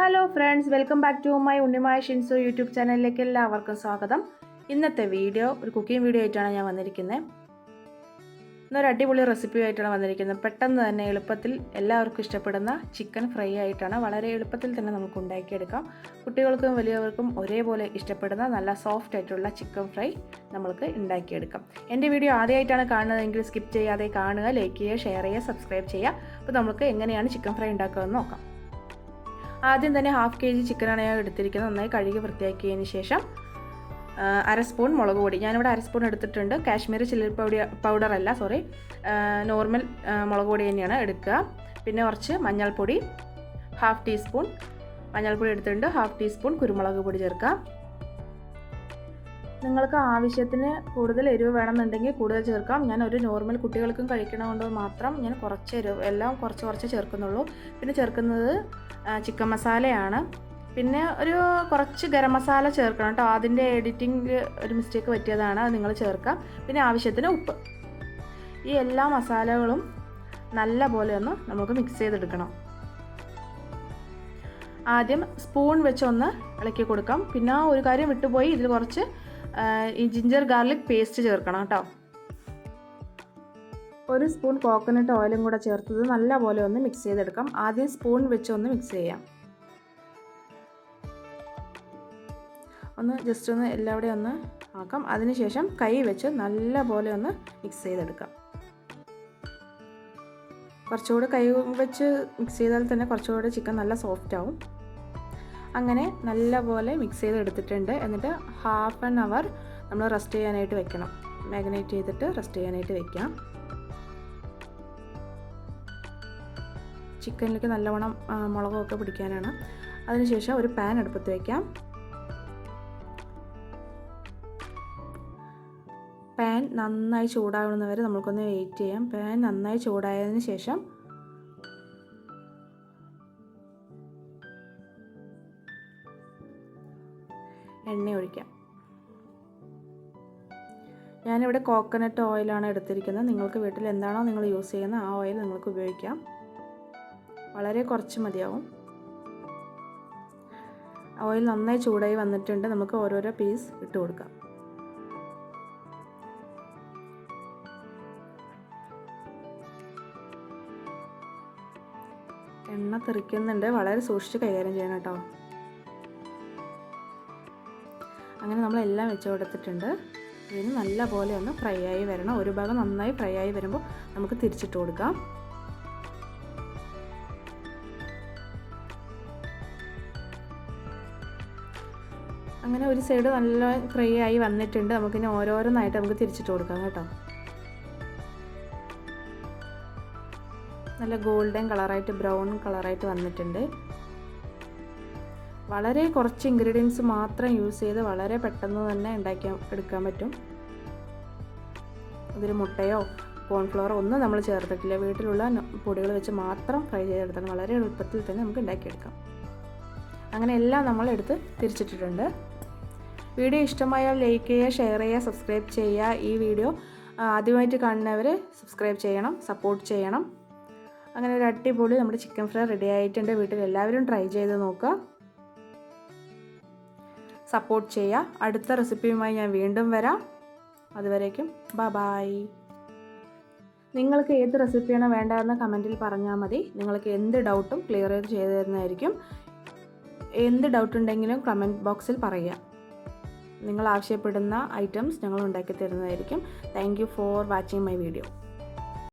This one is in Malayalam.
Hello friends welcome back to my Unnimaya Shinso YouTube ചാനലിലേക്ക് എല്ലാവർക്കും സ്വാഗതം. ഇന്നത്തെ വീഡിയോ ഒരു കുക്കിംഗ് വീഡിയോ ആയിട്ടാണ് ഞാൻ വന്നിരിക്കുന്നത് ഇന്നൊരു അടിപൊളി റെസിപ്പി ആയിട്ടാണ് വന്നിരിക്കുന്നത് പെട്ടെന്ന് തന്നെ എളുപ്പത്തിൽ എല്ലാവർക്കും ഇഷ്ടപ്പെടുന്ന ചിക്കൻ ഫ്രൈ ആയിട്ടാണ് വളരെ എളുപ്പത്തിൽ തന്നെ നമുക്ക് ഉണ്ടാക്കിയെടുക്കാം. കുട്ടികൾക്കും വലിയവർക്കും ഒരേപോലെ ഇഷ്ടപ്പെടുന്ന നല്ല സോഫ്റ്റ് ആയിട്ടുള്ള ചിക്കൻ ഫ്രൈ നമുക്ക് ഉണ്ടാക്കിയെടുക്കാം. എന്റെ വീഡിയോ ആദ്യമായിട്ടാണ് കാണുന്നതെങ്കിൽ സ്കിപ്പ് ചെയ്യാതെ കാണുക ലൈക്ക് ചെയ്യുക ഷെയർ ചെയ്യുക സബ്സ്ക്രൈബ് ചെയ്യുക. അപ്പോൾ നമുക്ക് എങ്ങനെയാണ് ചിക്കൻ ഫ്രൈ ഉണ്ടാക്കുകയെന്ന് നോക്കാം. ആദ്യം തന്നെ ഹാഫ് കെ ജി ചിക്കനാണ് ഞാൻ എടുത്തിരിക്കുന്നത്. നന്നായി കഴുകി വൃത്തിയാക്കിയതിന് ശേഷം അര സ്പൂൺ മുളക് പൊടി. ഞാനിവിടെ അര സ്പൂൺ എടുത്തിട്ടുണ്ട്. കാശ്മീരി ചില്ലി പൗഡി പൗഡർ അല്ല സോറി നോർമൽ മുളക് പൊടി തന്നെയാണ് എടുക്കുക. പിന്നെ കുറച്ച് മഞ്ഞൾപ്പൊടി ഹാഫ് ടീസ്പൂൺ മഞ്ഞൾപ്പൊടി എടുത്തിട്ടുണ്ട്. ഹാഫ് ടീസ്പൂൺ കുരുമുളക് പൊടി ചേർക്കുക. നിങ്ങൾക്ക് ആവശ്യത്തിന് കൂടുതൽ എരിവ് വേണമെന്നുണ്ടെങ്കിൽ കൂടുതൽ ചേർക്കാം. ഞാൻ ഒരു നോർമൽ കുട്ടികൾക്കും കഴിക്കണതുകൊണ്ട് മാത്രം ഞാൻ കുറച്ച് എരിവ് എല്ലാം കുറച്ച് കുറച്ച് ചേർക്കുന്നുള്ളൂ. പിന്നെ ചേർക്കുന്നത് ചിക്കൻ മസാലയാണ് പിന്നെ ഒരു കുറച്ച് ഗരം മസാല ചേർക്കണം കേട്ടോ അതിന്റെ എഡിറ്റിംഗ് ഒരു മിസ്റ്റേക്ക് പറ്റിയതാണ് അത് നിങ്ങൾ ചേർക്കാം. പിന്നെ ആവശ്യത്തിന് ഉപ്പ്. ഈ എല്ലാ മസാലകളും നല്ല പോലെ ഒന്ന് നമുക്ക് മിക്സ് ചെയ്തെടുക്കണം. ആദ്യം സ്പൂൺ വെച്ചൊന്ന് ഇളക്കി കൊടുക്കാം. പിന്നെ ഒരു കാര്യം വിട്ടുപോയി ഇതിൽ കുറച്ച് ഈ ജിഞ്ചർ ഗാർലിക് പേസ്റ്റ് ചേർക്കണം കേട്ടോ. ഒരു സ്പൂൺ കോക്കനട്ട് ഓയിലും കൂടെ ചേർത്തത് നല്ലപോലെ ഒന്ന് മിക്സ് ചെയ്തെടുക്കാം. ആദ്യം സ്പൂൺ വെച്ച് ഒന്ന് മിക്സ് ചെയ്യാം. ഒന്ന് ജസ്റ്റ് ഒന്ന് എല്ലാവിടെയും ഒന്ന് ആക്കാം. അതിനുശേഷം കൈ വെച്ച് നല്ലപോലെ ഒന്ന് മിക്സ് ചെയ്തെടുക്കാം. കുറച്ചുകൂടി കൈ വെച്ച് മിക്സ് ചെയ്താൽ തന്നെ കുറച്ചുകൂടി ചിക്കൻ നല്ല സോഫ്റ്റ് ആവും. അങ്ങനെ നല്ലപോലെ മിക്സ് ചെയ്ത് എടുത്തിട്ടുണ്ട് എന്നിട്ട് ഹാഫ് ആൻ അവർ നമ്മൾ റെസ്റ്റ് ചെയ്യാനായിട്ട് വെക്കണം. മാഗ്നേറ്റ് ചെയ്തിട്ട് റെസ്റ്റ് ചെയ്യാനായിട്ട് വെക്കാം. ചിക്കനിലേക്ക് നല്ലവണ്ണം മുളകൊക്കെ പിടിക്കാനാണ്. അതിനുശേഷം ഒരു പാൻ അടുപ്പത്ത് വയ്ക്കാം പാൻ നന്നായി ചൂടാവുന്നവരെ നമുക്കൊന്ന് വെയിറ്റ് ചെയ്യാം. പാൻ നന്നായി ചൂടായതിന് ശേഷം എണ്ണ ഒഴിക്കാം. ഞാനിവിടെ കോക്കനട്ട് ഓയിലാണ് എടുത്തിരിക്കുന്നത്. നിങ്ങൾക്ക് വീട്ടിൽ എന്താണോ നിങ്ങൾ യൂസ് ചെയ്യുന്ന ആ ഓയിൽ നിങ്ങൾക്ക് ഉപയോഗിക്കാം. വളരെ കുറച്ച് മതിയാവും. ഓയിൽ നന്നായി ചൂടായി വന്നിട്ടുണ്ട്. നമുക്ക് ഓരോരോ പീസ് ഇട്ട് കൊടുക്കാം. എണ്ണ തെറിക്കുന്നുണ്ട്. വളരെ സൂക്ഷിച്ച് കൈകാര്യം ചെയ്യണം കേട്ടോ. അങ്ങനെ നമ്മളെല്ലാം വെച്ച് കൊടുത്തിട്ടുണ്ട് ഇതിന് നല്ല പോലെ ഒന്ന് ഫ്രൈ ആയി വരണം. ഒരു ഭാഗം നന്നായി ഫ്രൈ ആയി വരുമ്പോൾ നമുക്ക് തിരിച്ചിട്ട് കൊടുക്കാം. അങ്ങനെ ഒരു സൈഡ് നല്ല ഫ്രൈ ആയി വന്നിട്ടുണ്ട്. നമുക്കിനി ഓരോരോന്നായിട്ട് നമുക്ക് തിരിച്ചിട്ട് കൊടുക്കാം കേട്ടോ. നല്ല ഗോൾഡൻ കളറായിട്ട് ബ്രൗൺ കളറായിട്ട് വന്നിട്ടുണ്ട്. വളരെ കുറച്ച് ഇൻഗ്രീഡിയൻസ് മാത്രം യൂസ് ചെയ്ത് വളരെ പെട്ടെന്ന് തന്നെ ഉണ്ടാക്കി എടുക്കാൻ പറ്റും. ഇതിൽ മുട്ടയോ കോൺഫ്ലവറോ ഒന്നും നമ്മൾ ചേർത്തിട്ടില്ല. വീട്ടിലുള്ള പൊടികൾ വെച്ച് മാത്രം ഫ്രൈ ചെയ്തെടുത്താണ് വളരെ എളുപ്പത്തിൽ തന്നെ നമുക്ക് ഉണ്ടാക്കിയെടുക്കാം. അങ്ങനെ എല്ലാം നമ്മൾ എടുത്ത് തിരിച്ചിട്ടിട്ടുണ്ട്. വീഡിയോ ഇഷ്ടമായാൽ ലൈക്ക് ചെയ്യുക ഷെയർ ചെയ്യുക സബ്സ്ക്രൈബ് ചെയ്യുക. ഈ വീഡിയോ ആദ്യമായിട്ട് കാണുന്നവർ സബ്സ്ക്രൈബ് ചെയ്യണം സപ്പോർട്ട് ചെയ്യണം. അങ്ങനെ ഒരു അടിപൊളി നമ്മുടെ ചിക്കൻ ഫ്രൈ റെഡി ആയിട്ടുണ്ട്. വീട്ടിൽ എല്ലാവരും ട്രൈ ചെയ്ത് നോക്കുക. സപ്പോർട്ട് ചെയ്യുക. അടുത്ത റെസിപ്പിയുമായി ഞാൻ വീണ്ടും വരാം. അതുവരേക്കും ബബായ് ബായ് നിങ്ങൾക്ക് ഏത് റെസിപ്പിയാണ് വേണ്ടതെന്ന് കമന്റിൽ പറഞ്ഞാൽ മതി. നിങ്ങൾക്ക് എന്ത് ഡൗട്ടും ക്ലിയർ ചെയ്ത് തരുന്നതായിരിക്കും എന്ത് ഡൗട്ട് ഉണ്ടെങ്കിലും കമന്റ് ബോക്സിൽ പറയുക. നിങ്ങൾ ആവശ്യപ്പെടുന്ന ഐറ്റംസ് ഞങ്ങൾ ഉണ്ടാക്കി തരുന്നതായിരിക്കും thank you for watching my video